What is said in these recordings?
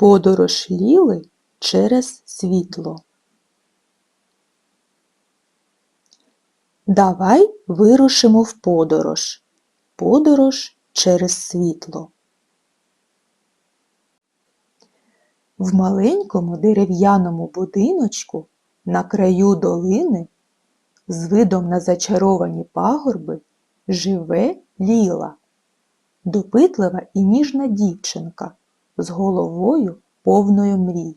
Подорож Ліли через світло. Давай вирушимо в подорож. Подорож через світло. В маленькому дерев'яному будиночку на краю долини з видом на зачаровані пагорби живе Ліла, допитлива і ніжна дівчинка з головою повною мрій.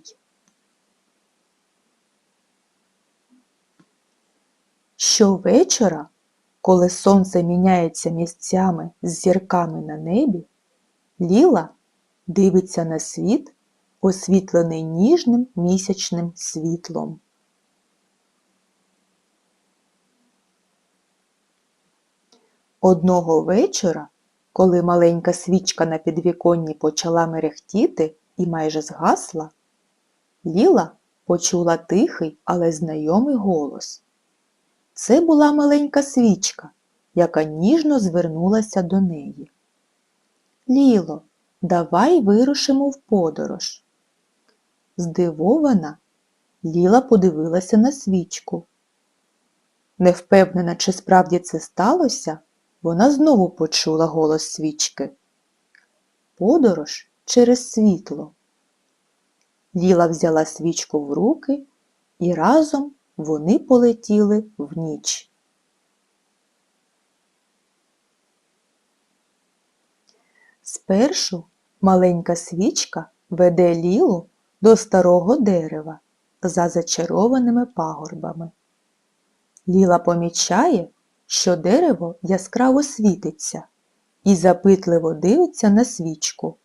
Щовечора, коли сонце міняється місцями з зірками на небі, Ліла дивиться на світ, освітлений ніжним місячним світлом. Одного вечора, коли маленька свічка на підвіконні почала мерехтіти і майже згасла, Ліла почула тихий, але знайомий голос. Це була маленька свічка, яка ніжно звернулася до неї. Ліло, давай вирушимо в подорож. Здивована, Ліла подивилася на свічку. Невпевнена, чи справді це сталося, вона знову почула голос свічки. Подорож через світло. Ліла взяла свічку в руки і разом вони полетіли в ніч. Спершу маленька свічка веде Лілу до старого дерева за зачарованими пагорбами. Ліла помічає, що дерево яскраво світиться і запитливо дивиться на свічку.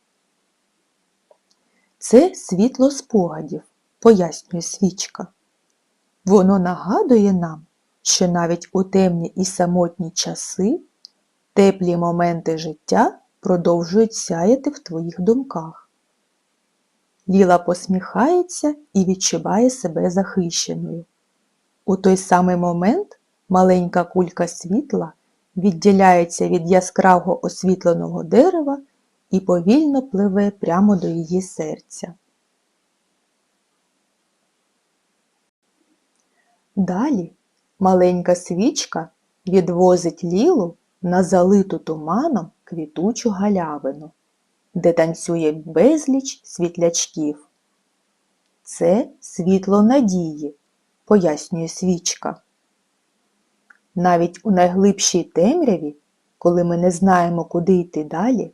Це світло спогадів, пояснює свічка. Воно нагадує нам, що навіть у темні і самотні часи теплі моменти життя продовжують сяяти в твоїх думках. Ліла посміхається і відчуває себе захищеною. У той самий момент маленька кулька світла відділяється від яскраво освітленого дерева і повільно пливе прямо до її серця. Далі маленька свічка відвозить лілу на залиту туманом квітучу галявину, де танцює безліч світлячків. Це світло надії, пояснює свічка. Навіть у найглибшій темряві, коли ми не знаємо, куди йти далі,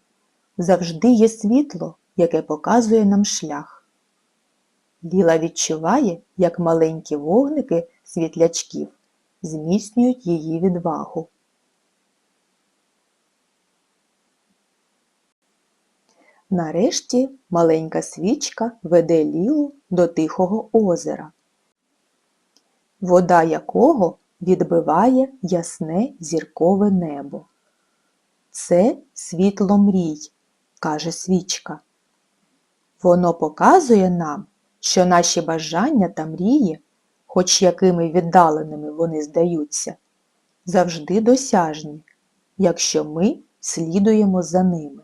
завжди є світло, яке показує нам шлях. Ліла відчуває, як маленькі вогники світлячків зміцнюють її відвагу. Нарешті маленька свічка веде Лілу до тихого озера, вода якого відбиває ясне зіркове небо. Це світло мрій, каже свічка. Воно показує нам, що наші бажання та мрії, хоч якими віддаленими вони здаються, завжди досяжні, якщо ми слідуємо за ними.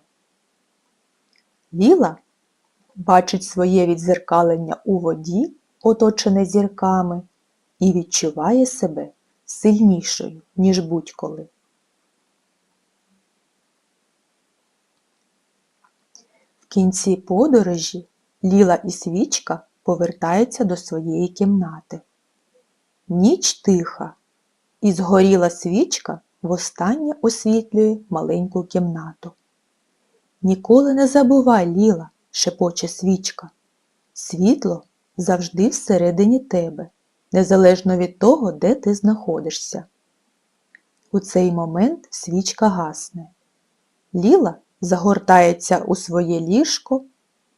Ліла бачить своє відзеркалення у воді, оточене зірками, і відчуває себе сильнішою, ніж будь-коли. В кінці подорожі Ліла і свічка повертаються до своєї кімнати. Ніч тиха, і згоріла свічка востаннє освітлює маленьку кімнату. Ніколи не забувай, Ліла, шепоче свічка. Світло завжди всередині тебе, незалежно від того, де ти знаходишся. У цей момент свічка гасне. Ліла загортається у своє ліжко,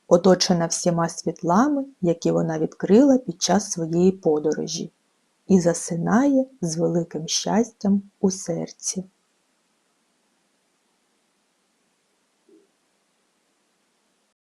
оточена всіма світлами, які вона відкрила під час своєї подорожі, і засинає з великим щастям у серці.